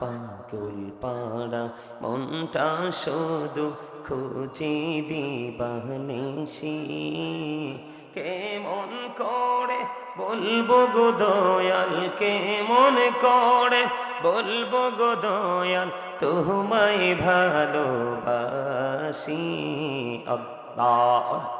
পাগল পাড়া, মনটা শুধু খুঁজে দিবানিসি কেমন করে বলব গো দয়াল, কেমন করে বলব গো দয়াল, তোমায় ভালোবাসি। আল্লাহ।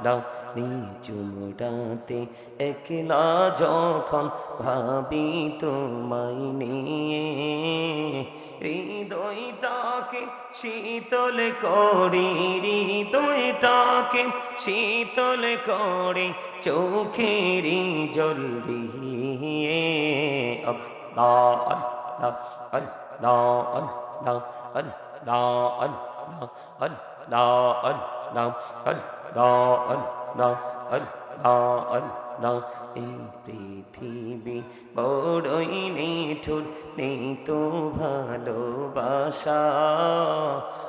আল্লাহ আল্লাহ নিচুমুটাতে একলা যখন ভাবি তোমায় নিয়ে হৃদয়টাকে শীতল করি হৃদয়টাকে শীতল করে চোখেরই জল দিয়ে আল্লাহ আল্লাহ আল্লাহ আল্লাহ আল্লাহ আল্লাহ আল্লাহ আল্লাহ আল্লাহ এই পৃথিবী বড়ই নিঠুর নেই তো ভালোবাসা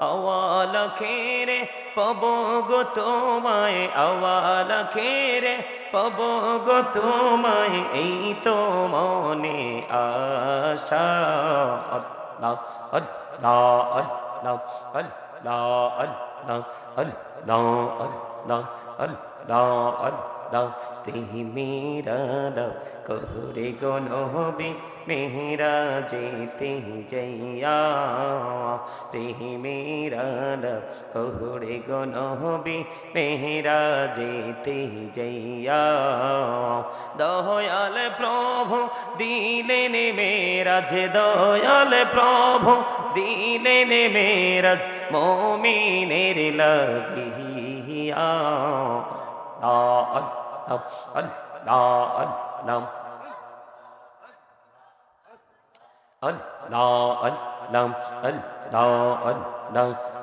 আওয়ালা খেরে পব গো তোমায় আওয়ালা খেরে পব গো তোমায় এই তো মনে আশা আল্লাহ আল্লাহ আল্লাহ আল্লাহ আল্লাহ আল্লাহ মেরা করে গণ হবে মেহরা যেতে জয়া তে মেরা করে গণ হবে মেহরা যেতে জয়া দয়াল প্রভু দিলেন মেরাজ দয়াল প্রভু দিলেন মেরাজ মমিনের লাগিয়া।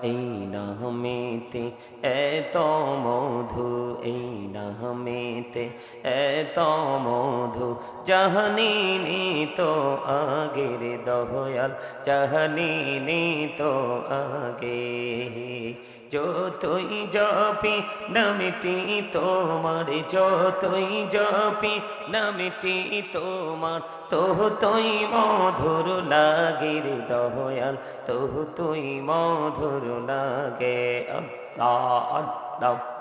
এই নামেতে এত মধু এই নামেতে এত মধু। জাহানি তো আগের দয়াল জাহানি তো আগে। যতই জপি নামটি তোমার, যতই জপি নামটি তোমার তো তুই মধুর লাগে রে দয়াল তো তুই মধুর লাগে। আল্লাহ আল্লাহ।